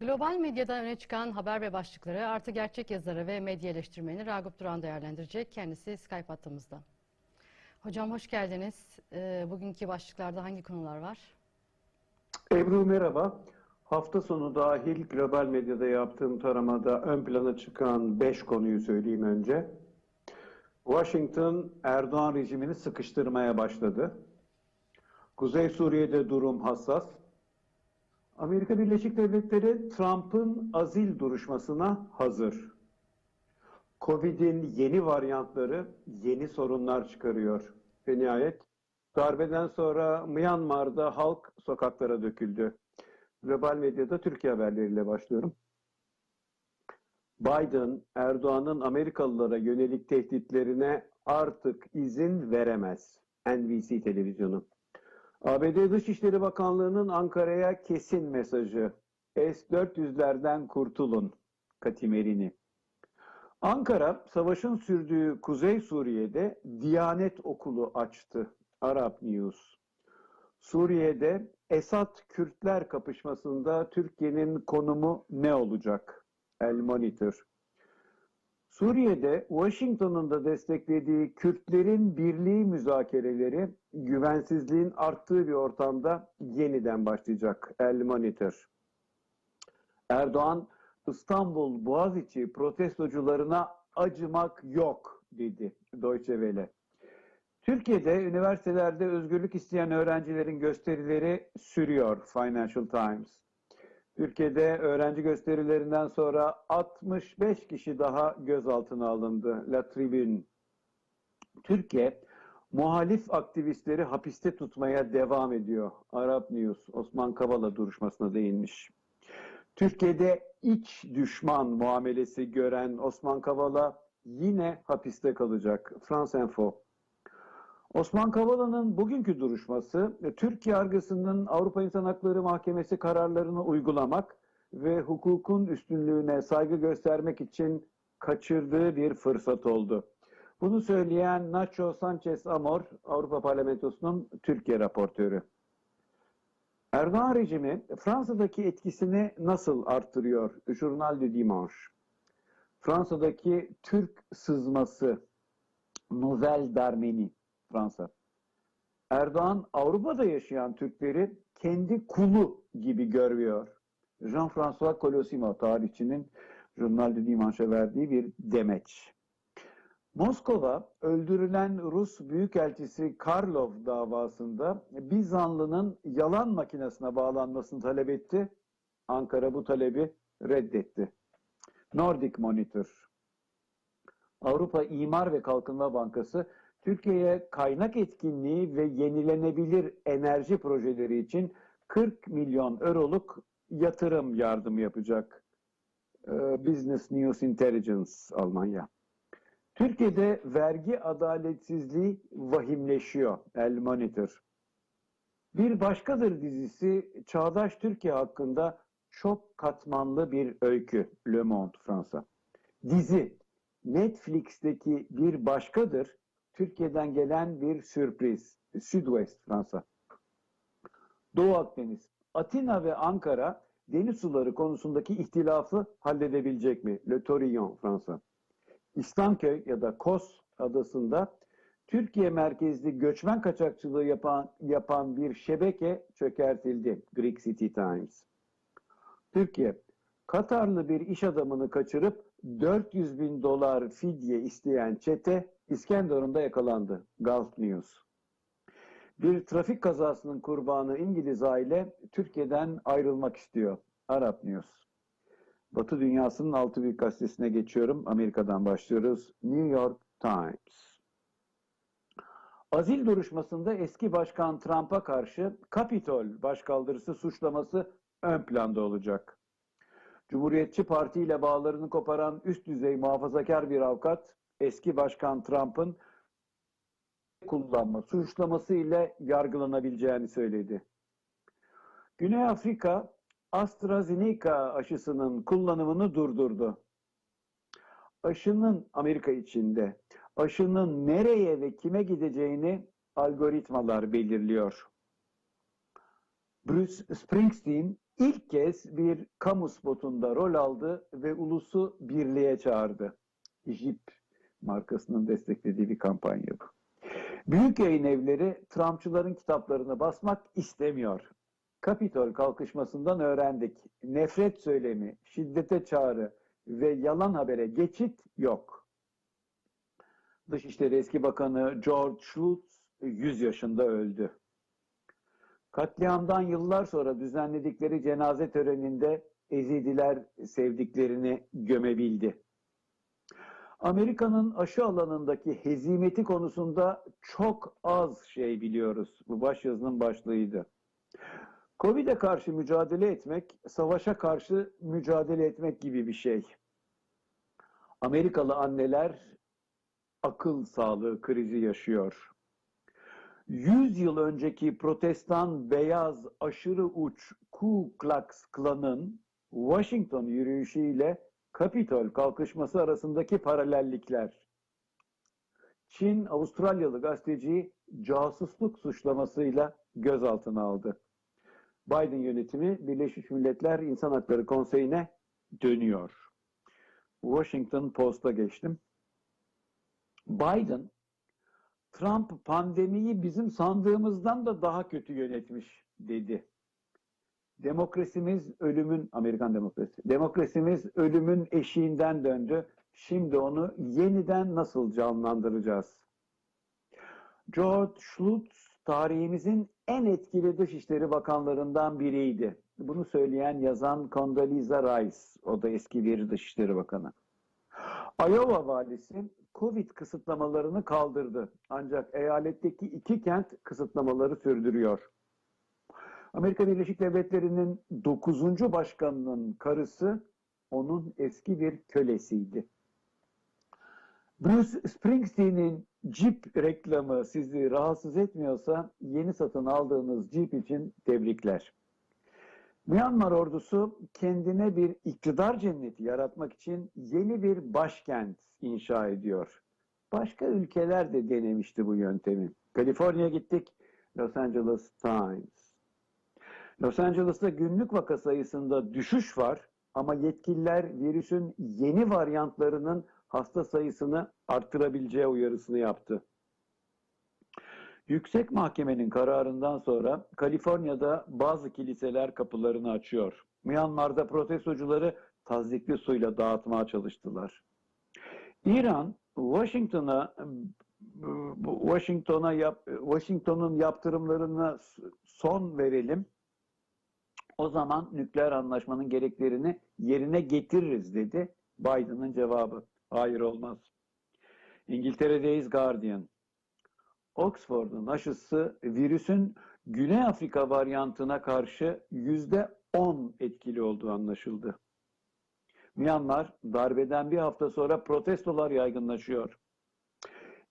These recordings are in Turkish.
Global medyada öne çıkan haber ve başlıkları artı gerçek yazarı ve medya eleştirmeni Ragıp Duran değerlendirecek. Kendisi Skype hattımızda. Hocam hoş geldiniz. Ee, bugünkü başlıklarda hangi konular var? Ebru merhaba. Hafta sonu dahil global medyada yaptığım taramada ön plana çıkan 5 konuyu söyleyeyim önce. Washington Erdoğan rejimini sıkıştırmaya başladı. Kuzey Suriye'de durum hassas. Amerika Birleşik Devletleri Trump'ın azil duruşmasına hazır. Covid'in yeni varyantları yeni sorunlar çıkarıyor. Ve nihayet darbeden sonra Myanmar'da halk sokaklara döküldü. Global medyada Türkiye haberleriyle başlıyorum. Biden, Erdoğan'ın Amerikalılara yönelik tehditlerine artık izin veremez. NBC televizyonu. ABD Dışişleri Bakanlığı'nın Ankara'ya kesin mesajı. S-400'lerden kurtulun. Katimerini. Ankara, savaşın sürdüğü Kuzey Suriye'de Diyanet Okulu açtı. Arap News. Suriye'de Esad-Kürtler kapışmasında Türkiye'nin konumu ne olacak? El Monitor. Suriye'de Washington'un da desteklediği Kürtlerin birliği müzakereleri güvensizliğin arttığı bir ortamda yeniden başlayacak. El Monitor. Erdoğan İstanbul Boğaziçi protestocularına acımak yok dedi Deutsche Welle. Türkiye'de üniversitelerde özgürlük isteyen öğrencilerin gösterileri sürüyor Financial Times. Türkiye'de öğrenci gösterilerinden sonra 65 kişi daha gözaltına alındı. La Tribune. Türkiye muhalif aktivistleri hapiste tutmaya devam ediyor. Arap News Osman Kavala duruşmasına değinmiş. Türkiye'de iç düşman muamelesi gören Osman Kavala yine hapiste kalacak. France Info. Osman Kavala'nın bugünkü duruşması Türk yargısının Avrupa İnsan Hakları Mahkemesi kararlarını uygulamak ve hukukun üstünlüğüne saygı göstermek için kaçırdığı bir fırsat oldu. Bunu söyleyen Nacho Sanchez Amor, Avrupa Parlamentosu'nun Türkiye raportörü. Erdoğan rejimi Fransa'daki etkisini nasıl arttırıyor? Journal de Dimanche. Fransa'daki Türk sızması Nouvelle d'Arménie Fransa. Erdoğan Avrupa'da yaşayan Türkleri kendi kulu gibi görüyor. Jean-François Colosimo tarihçinin Journal de Dimanche'a verdiği bir demeç. Moskova öldürülen Rus Büyükelçisi Karlov davasında Bizanlı'nın yalan makinesine bağlanmasını talep etti. Ankara bu talebi reddetti. Nordic Monitor Avrupa İmar ve Kalkınma Bankası Türkiye'ye kaynak etkinliği ve yenilenebilir enerji projeleri için 40 milyon euroluk yatırım yardımı yapacak. Business News Intelligence Almanya. Türkiye'de vergi adaletsizliği vahimleşiyor. El Monitor. Bir başkadır dizisi Çağdaş Türkiye hakkında çok katmanlı bir öykü. Le Monde Fransa. Dizi Netflix'teki bir başkadır Türkiye'den gelen bir sürpriz. Südwest Fransa. Doğu Akdeniz. Atina ve Ankara deniz suları konusundaki ihtilafı halledebilecek mi? Le Torillon Fransa. İslamköy ya da Kos adasında Türkiye merkezli göçmen kaçakçılığı yapan, yapan bir şebeke çökertildi. Greek City Times. Türkiye, Katarlı bir iş adamını kaçırıp 400 bin dolar fidye isteyen çete İskenderun'da yakalandı. Gulf News. Bir trafik kazasının kurbanı İngiliz aile Türkiye'den ayrılmak istiyor. Arap News. Batı dünyasının altı büyük gazetesine geçiyorum. Amerika'dan başlıyoruz. New York Times. Azil duruşmasında eski başkan Trump'a karşı Kapitol başkaldırısı suçlaması ön planda olacak. Cumhuriyetçi Parti ile bağlarını koparan üst düzey muhafazakar bir avukat eski başkan Trump'ın kullanma suçlaması ile yargılanabileceğini söyledi. Güney Afrika AstraZeneca aşısının kullanımını durdurdu. Aşının Amerika içinde aşının nereye ve kime gideceğini algoritmalar belirliyor. Bruce Springsteen ilk kez bir kamu spotunda rol aldı ve ulusu birliğe çağırdı. Jeep markasının desteklediği bir kampanya bu. Büyük yayın evleri Trumpçıların kitaplarını basmak istemiyor. Kapitol kalkışmasından öğrendik. Nefret söylemi, şiddete çağrı ve yalan habere geçit yok. Dışişleri eski bakanı George Shultz 100 yaşında öldü. Katliamdan yıllar sonra düzenledikleri cenaze töreninde Ezidiler sevdiklerini gömebildi. Amerika'nın aşı alanındaki hezimeti konusunda çok az şey biliyoruz. Bu başyazının başlığıydı. Covid'e karşı mücadele etmek, savaşa karşı mücadele etmek gibi bir şey. Amerikalı anneler akıl sağlığı krizi yaşıyor. 100 yıl önceki protestan beyaz aşırı uç Ku Klux Klan'ın Washington yürüyüşüyle Kapitol kalkışması arasındaki paralellikler. Çin Avustralyalı gazeteciyi casusluk suçlamasıyla gözaltına aldı. Biden yönetimi Birleşmiş Milletler İnsan Hakları Konseyi'ne dönüyor. Washington Post'a geçtim. Biden, Trump pandemiyi bizim sandığımızdan da daha kötü yönetmiş dedi. Demokrasimiz ölümün, Amerikan demokrasi, demokrasimiz ölümün eşiğinden döndü. Şimdi onu yeniden nasıl canlandıracağız? George Shultz tarihimizin en etkili dışişleri bakanlarından biriydi. Bunu söyleyen yazan Condoleezza Rice, o da eski bir dışişleri bakanı. Iowa valisi Covid kısıtlamalarını kaldırdı. Ancak eyaletteki iki kent kısıtlamaları sürdürüyor. Amerika Birleşik Devletleri'nin 9. başkanının karısı onun eski bir kölesiydi. Bruce Springsteen'in Jeep reklamı sizi rahatsız etmiyorsa yeni satın aldığınız Jeep için tebrikler. Myanmar ordusu kendine bir iktidar cenneti yaratmak için yeni bir başkent inşa ediyor. Başka ülkeler de denemişti bu yöntemi. Kaliforniya gittik, Los Angeles Times. Los Angeles'ta günlük vaka sayısında düşüş var ama yetkililer virüsün yeni varyantlarının hasta sayısını arttırabileceği uyarısını yaptı. Yüksek Mahkemenin kararından sonra Kaliforniya'da bazı kiliseler kapılarını açıyor. Myanmar'da protestocuları tazdikli suyla dağıtmaya çalıştılar. İran Washington'a Washington'a yap, Washington'un yaptırımlarına son verelim. O zaman nükleer anlaşmanın gereklerini yerine getiririz dedi. Biden'ın cevabı. Hayır olmaz. İngiltere'deyiz Guardian. Oxford'un aşısı virüsün Güney Afrika varyantına karşı yüzde 10 etkili olduğu anlaşıldı. Myanmar darbeden bir hafta sonra protestolar yaygınlaşıyor.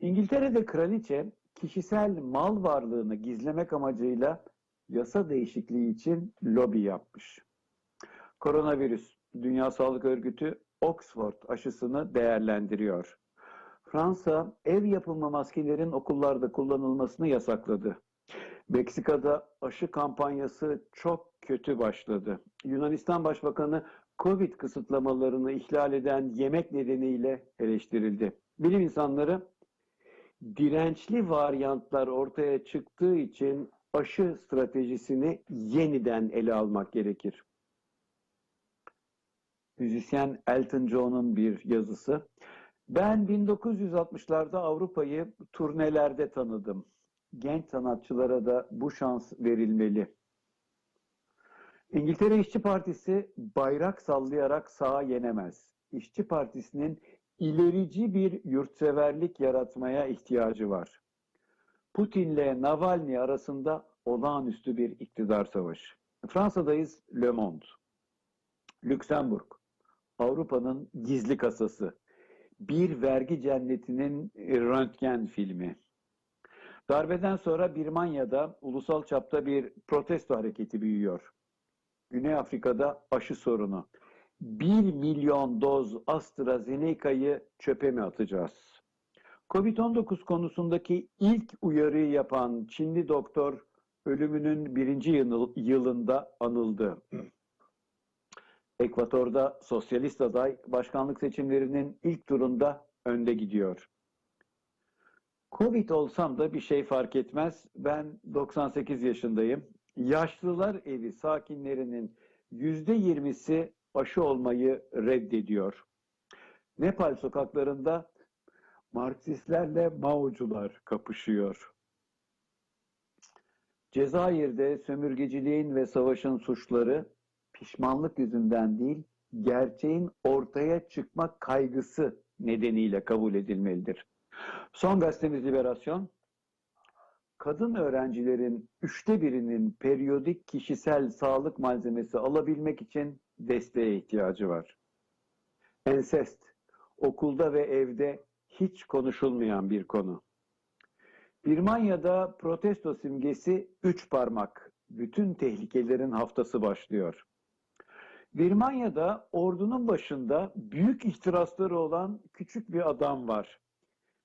İngiltere'de kraliçe kişisel mal varlığını gizlemek amacıyla yasa değişikliği için lobi yapmış. Koronavirüs, Dünya Sağlık Örgütü Oxford aşısını değerlendiriyor. Fransa ev yapımı maskelerin okullarda kullanılmasını yasakladı. Meksika'da aşı kampanyası çok kötü başladı. Yunanistan Başbakanı Covid kısıtlamalarını ihlal eden yemek nedeniyle eleştirildi. Bilim insanları dirençli varyantlar ortaya çıktığı için aşı stratejisini yeniden ele almak gerekir. Müzisyen Elton John'un bir yazısı. Ben 1960'larda Avrupa'yı turnelerde tanıdım. Genç sanatçılara da bu şans verilmeli. İngiltere İşçi Partisi bayrak sallayarak sağa yenemez. İşçi Partisi'nin ilerici bir yurtseverlik yaratmaya ihtiyacı var. Putin'le Navalny arasında olağanüstü bir iktidar savaşı. Fransa'dayız Le Monde. Lüksemburg, Avrupa'nın gizli kasası. Bir vergi cennetinin röntgen filmi. Darbeden sonra Birmanya'da ulusal çapta bir protesto hareketi büyüyor. Güney Afrika'da aşı sorunu. 1 milyon doz AstraZeneca'yı çöpe mi atacağız? Covid-19 konusundaki ilk uyarıyı yapan Çinli doktor ölümünün birinci yılında anıldı. Ekvator'da sosyalist aday başkanlık seçimlerinin ilk turunda önde gidiyor. Covid olsam da bir şey fark etmez. Ben 98 yaşındayım. Yaşlılar evi sakinlerinin %20'si aşı olmayı reddediyor. Nepal sokaklarında Marksistlerle Mao'cular kapışıyor. Cezayir'de sömürgeciliğin ve savaşın suçları pişmanlık yüzünden değil, gerçeğin ortaya çıkma kaygısı nedeniyle kabul edilmelidir. Son gazetemiz Liberasyon. Kadın öğrencilerin üçte birinin periyodik kişisel sağlık malzemesi alabilmek için desteğe ihtiyacı var. Ensest, okulda ve evde hiç konuşulmayan bir konu. Birmanya'da protesto simgesi üç parmak. Bütün tehlikelerin haftası başlıyor. Birmanya'da ordunun başında büyük ihtirasları olan küçük bir adam var.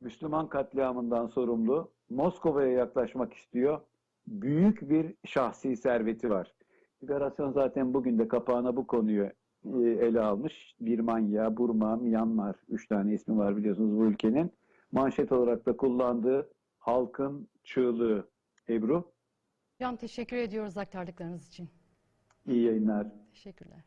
Müslüman katliamından sorumlu. Moskova'ya yaklaşmak istiyor. Büyük bir şahsi serveti var. Liberasyon zaten bugün de kapağına bu konuyu ele almış. Birmanya, Burma, Myanmar. Üç tane ismi var biliyorsunuz bu ülkenin. Manşet olarak da kullandığı halkın çığlığı. Ebru, Hocam teşekkür ediyoruz aktardıklarınız için. iyi yayınlar. Teşekkürler.